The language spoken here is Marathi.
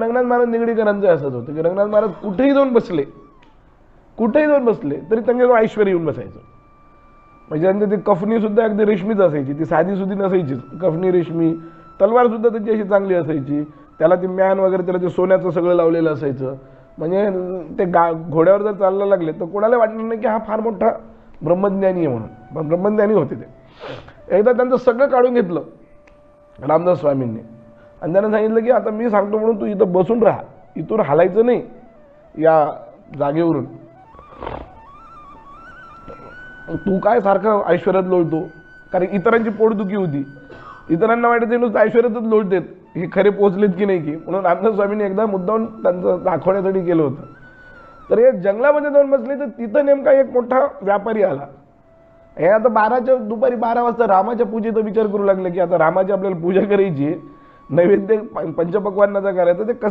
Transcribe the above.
रंगनाथ महाराज निगडीकरांचं असंच होतं. की रंगनाथ महाराज कुठेही जाऊन बसले कुठेही जाऊन बसले तरी त्यांच्याजवळ ऐश्वर येऊन बसायचं. म्हणजे त्यांची ती कफनी सुद्धा अगदी रेशमीच असायची ती साधी सुधी नसायची. कफनी रेशमी तलवार सुद्धा त्याची अशी चांगली असायची. त्याला ती मॅन वगैरे त्याला ते सोन्याचं सगळं लावलेलं असायचं. म्हणजे ते गा घोड्यावर जर चालायला लागले तर कोणाला वाटणार नाही की हा फार मोठा ब्रह्मज्ञानी आहे म्हणून. पण ब्रह्मज्ञानी होते ते. एकदा त्यांचं सगळं काढून घेतलं रामदास स्वामींनी. आणि त्यानं सांगितलं की आता मी सांगतो म्हणून तू इथं बसून राहा. इथून हालायचं नाही या जागेवरून. तू काय सारखं ऐश्वर्यात लोळतो? कारण इतरांची पोटदुखी होती. इतरांना वाटायचं नुसतं ऐश्वर्यातच लोळतेत. हे खरे पोचलेत की नाही की? म्हणून रामदास स्वामींनी एकदा मुद्दाहून त्यांचं दाखवण्यासाठी केलं होतं. तर हे जंगलामध्ये जाऊन बसले तर तिथं नेमका एक मोठा व्यापारी आला. हे आता बाराच्या दुपारी बारा वाजता रामाच्या पूजेचा विचार करू लागले की आता रामाची आपल्याला पूजा करायची नैवेद्य पंचपक्वांना जर करायचं ते कसं